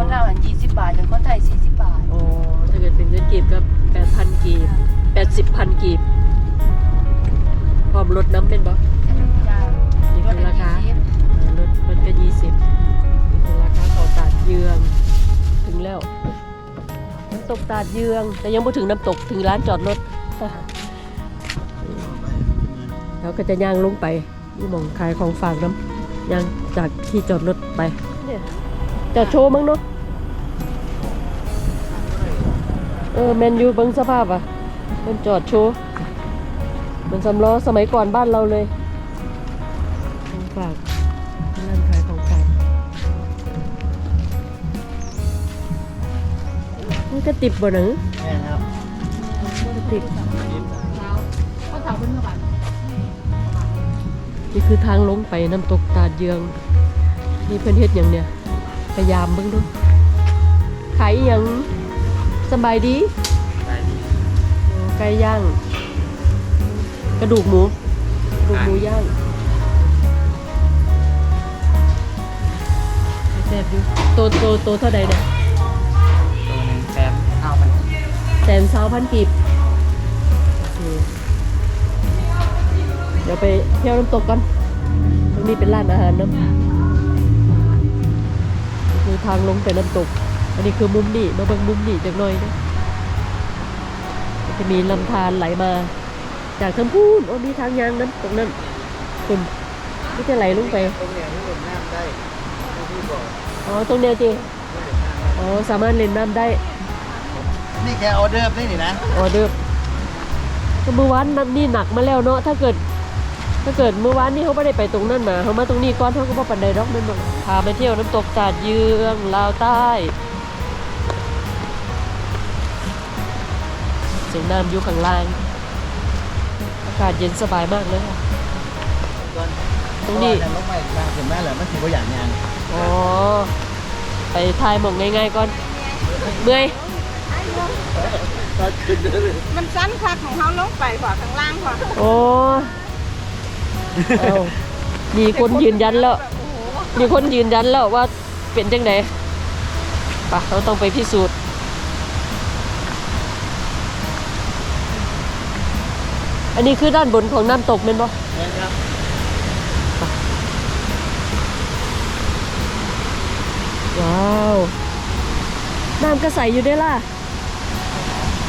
คนลาวหันยี่สิบบาทหรือคนไทยสี่สิบบาทอ๋อถ้าเกิดเป็นเงินกีบก็แปดพันกีบแปดสิบพันกีบพร้อมลดน้ำเป็นบ่จ้านี่คือราคายี่สิบรถมันก็ยี่สิบนี่คือราคาเขาตาดเยือง ถึงแล้วน้ำตกตาดเยือง แต่ยังไม่ถึงน้ำตกถึงร้านจอดรถแล้วก็จะย่างลงไปนี่หมองขายของฝากน้ำย่างจากที่จอดรถไปเนี่ย จอดโชว์มั้งเนาะเออแมนยูเบิ้งสภาพอะมันจอดโชว์เหมันสำล้อสมัยก่อนบ้านเราเลยของฝากร้านขายของฝากนี่กระติบบ่หนังแม่ครับกระติบเขาถามเป็นเมื่อวานนี่คือทางลงไปน้ำตกตาดเยือง นี่เพื่อนเฮ็ดอย่างเนี่ย พยายามเบิ่งดูขายอหยังสบายดีได้ดีโอ้ไก่ย่างกระดูกหมูกระดูกหมูย่างแซ่บอยู่โตโตโตเท่าใดเนี่ยตัวหนึ่งแซมเข้ามันแสนสาวพันกีบโอเคเดี๋ยวไปเที่ยวน้ำตกกันตรงนี้เป็นร้านอาหารเนอะนี่คือ ทางลงไปน้ำตก อันนี้คือมุมนี่มาเบิ่งมุมนี่จักหน่อยนะมันจะมีลำธารไหลมา จากทั้งพูนโอ้มีทางยางนั้นตรงนั้นคุณนี่จะไหลลงไปตรงเนี้ยที่ผมน้ำได้ที่บอกอ๋อตรงเนี้ยจริงอ๋อสามารถเล่นน้ำได้ นี่แกออเดอร์ได้นี่นะออเดอร์ก็เมื่อวานนั้นนี่หนักมาแล้วเนาะถ้าเกิด ถ้าเกิดเมื่อวานนี่เขาไม่ได้ไปตรงนั้นมาเขามาตรงนี้ก่อนเขาก็บ่ปันไดดอกนั่นหรอกพาไปเที่ยวน้ำตกตาดเยืองลาวใต้เสียงน้ำอยู่ข้างล่าง อากาศเย็นสบายมากเลยค่ะตรงนี้เพาะว่าลงมาอีกทางถึงแม่เหรอมันถือว่าอย่างงานอ๋อไปทายหมองง่ายๆก่อนเมื่อยก็ขึ้นเลยมันสั้นคักของเขาลงไปกว่าข้างล่างกว่าโอ้เอา มีคนยืนยันแล้ว มีคนยืนยันแล้วว่าเป็นจังไดปะเราต้องไปพิสูจน์อันนี้คือด้านบนของน้ำตกแมันบ่นะครับว้าวน้ำก็ใสอยู่ได้ล่ะ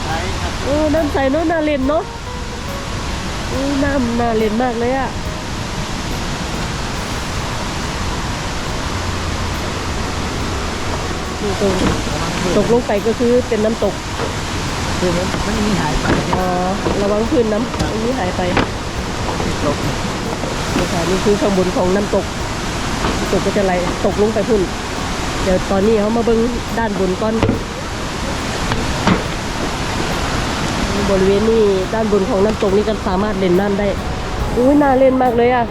ใช่ครับโอ้น้ำใสเนาะน่าเล่นเนาะโอ้น้ำน่าเล่นมากเลยอะ ตรงตกลงไปก็คือเป็นน้ำตกคือมันมันมีหายไปอ๋อระวังพื้นน้ำอันนี้หายไปตกนี่ค่ะนี่คือข้างบนของน้ำตกน้ำตกก็จะไหลตกลงไปพุ่น เดี๋ยวตอนนี้เขามาเบิ้งด้านบนก่อน บริเวณนี้ด้านบนของน้ำตกนี่ก็สามารถเล่นน้ำได้อุ้ยน่าเล่นมากเลยอะ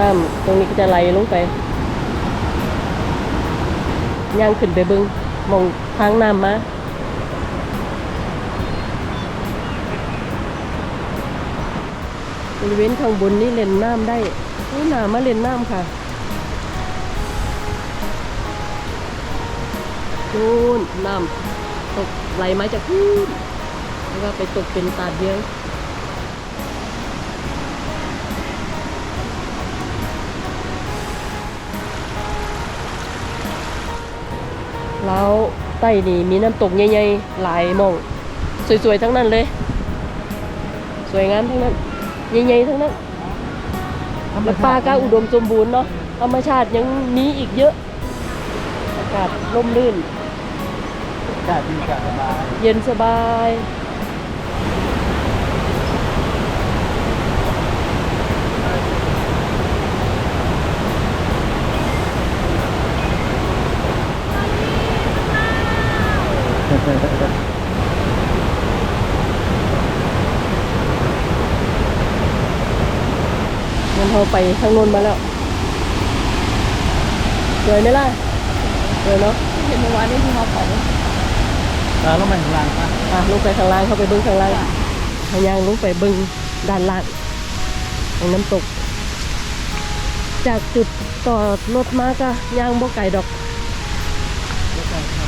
น้ำตรงนี้ก็จะไหลลงไปย่างขึ้นไปบึงมองทางน้ำมาบริเวณข้างบนนี่เล่นน้ำได้นี่น้ำมาเล่นน้ำค่ะนู่นน้ำตกไหลมาจากพื้นแล้วก็ไปตกเป็นตาดเดียว แล้วใต้นี่มีน้ำตกใหญ่ๆหลายหมอง สวยๆทั้งนั้นเลย สวยงามทั้งนั้นใหญ่ๆทั้งนั้นแล้วป่าก็อุดมสมบูรณ์เนาะธรรมชาติยังมีอีกเยอะอากาศร่มรื่นอากาศดีอากาศสบาย เย็นสบาย มันเราไปทางโน้นมาแล้วสวยไหมล่ะสวยเนาะเห็นเมื่อวานนี้ที่เขาของอ่าลงมาข้างล่างอะอะลงไปข้างล่างเข้าไปเบิ้งข้างล่างพยางลงไปเบิ้งด้านล่างของน้ำตก จากจุดต่อรถมาก็ยางบ่ไก่ดอก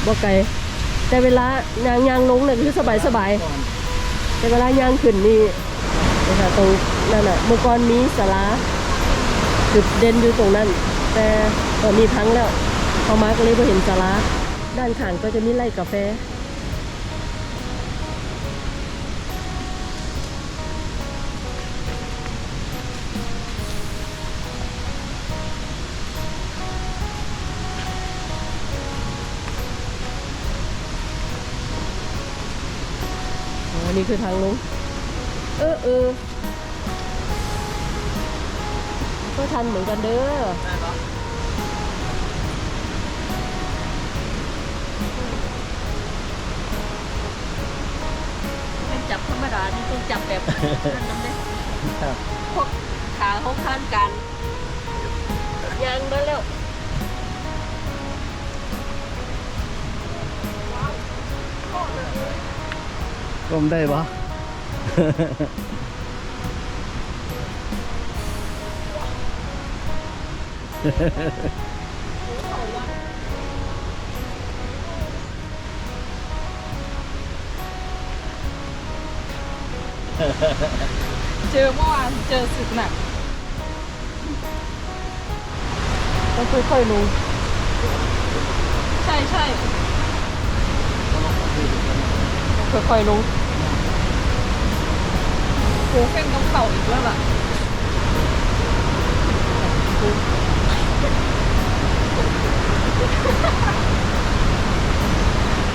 บ่ไก่ แต่เวลายางยางลงเนี่ยคือสบายสบายแต่เวลายางขึ้นนี่นะคะตรงนั่นอะเมื่อก่อนมีสาราจุดเด่นอยู่ตรงนั้น แต่ตอนนี้พังแล้วพอมาก็เลยไ่เห็นสาราด้านข้างก็จะมีไร่กาแฟ นนี้คือทางลงเออเออก็ทันเหมือนกันเด้อเป็นจับธรรมดานี่ต้องจับแบบนั่นน้ำเนี่ยครับพวกขาหกข้านกันยางมาแล้ว ก้มได้ปะเจอเมื่อวานเจอสึกหนักต้องค่อยๆลงใช่ใช่ค่อยๆลง โหเข่งต้องเข่าอีกแล้วล่ะ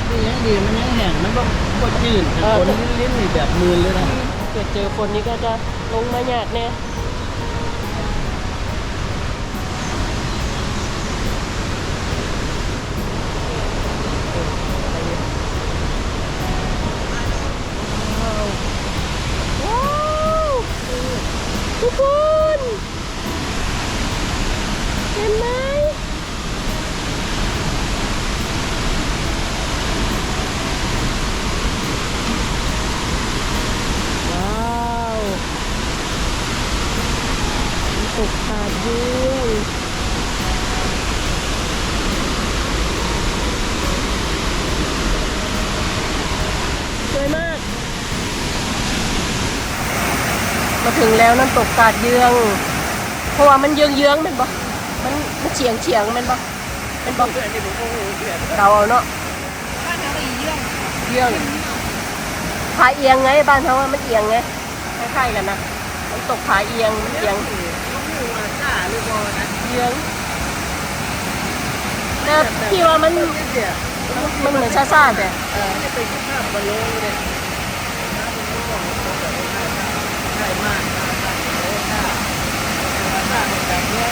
นี่ยังดีมันยังแห้งมันก็ก็จืดแต่คนลิ้นนี่แบบมืนเลยนะเกิดเจอคนนี้ก็จะลงมาหยาดเนี่ยว้าวทุกคนเห็นไหมว้าวน้ำตกขาดเยื่องสวยมาก มา ถึงแล้วน้ำตกกาดเยือง เพราะว่ามันเยืองเยืองๆแมันบ่มันมันเฉียงเฉียงๆแมันบ่เป็นบ่เราเอาเนาะบ้านเขาอีเยี่ยงเยืองผาเอียงไงบ้านเขาว่ามันเอียงไงคล้ายๆกันนะน้ำตกผาเอียงมันเอียงจ้าหรือเปล่านะเยืองแต่พี่ว่ามันมันเหมือนซ่าๆแต่ เออนี่เป็นภาพบอลลูนเลยใช่ มากโอ้ค่ะค่ะแบบนี้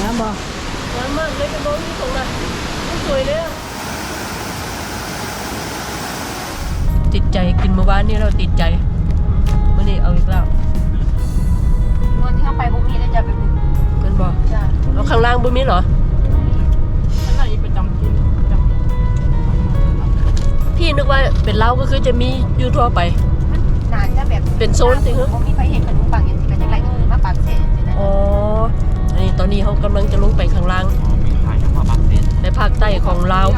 น้ำบ่ สวยมากเลยเป็นโบนี่ตรงนั้นสวยเลยอะติด ใจกินเมื่อวานนี้เราติดใจเมื่อนี้เอาอีกแล้วนที่เข้าไปบุมีได้จะเป็นเป็นบ่จ้าแล้วข้างล่างบ่มีเหรอฉันน่ะอีประจำกินประจำพี่นึกว่าเป็นเล้าก็คือจะมีอยู่ทั่วไปนานจะแบบเป็นโซนสิฮะบุมีไปเห็นขนมปังอย่างที่กันยังไงก็คือมาปากเสร็จนะอ๋ออันนี้ตอนนี้เขากำลังจะลงไปข้างล่างอ๋อมีขายเฉพาะบางเส้นในภาคใต้ของลาว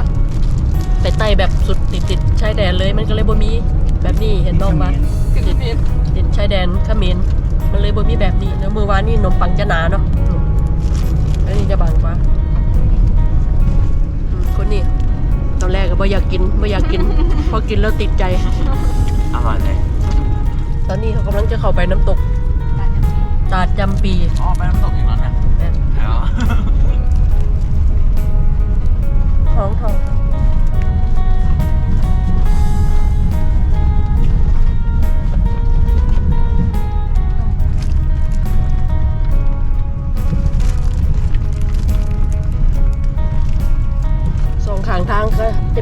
ไปใต้แบบสุดติดติดชายแดนเลยมันก็เลยบ่มีแบบนี้เห็นน้องมาคือเมนติดชายแดนเขมรมันเลยบ่มีแบบนี้แล้วมือวานนี่นมปังจะหนาเนาะอืมอันนี้จะบางกว่าอืมคนนี้ตอนแรกก็บ่อยากกินบ่อยากกินพอกินแล้วติดใจอร่อยเลยตอนนี้เขากำลังจะเข้าไปน้ำตกตาดจำปีอ๋อไปน้ำตกอีกแล้วเนี่ยแม่นแล้วท้องทอง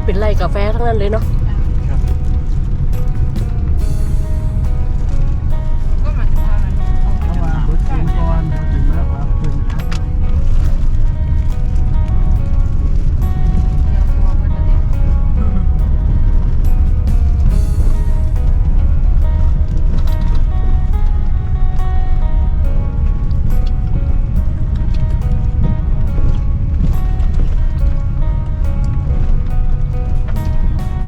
เป็นไร่กาแฟทั้งนั้นเลยเนาะ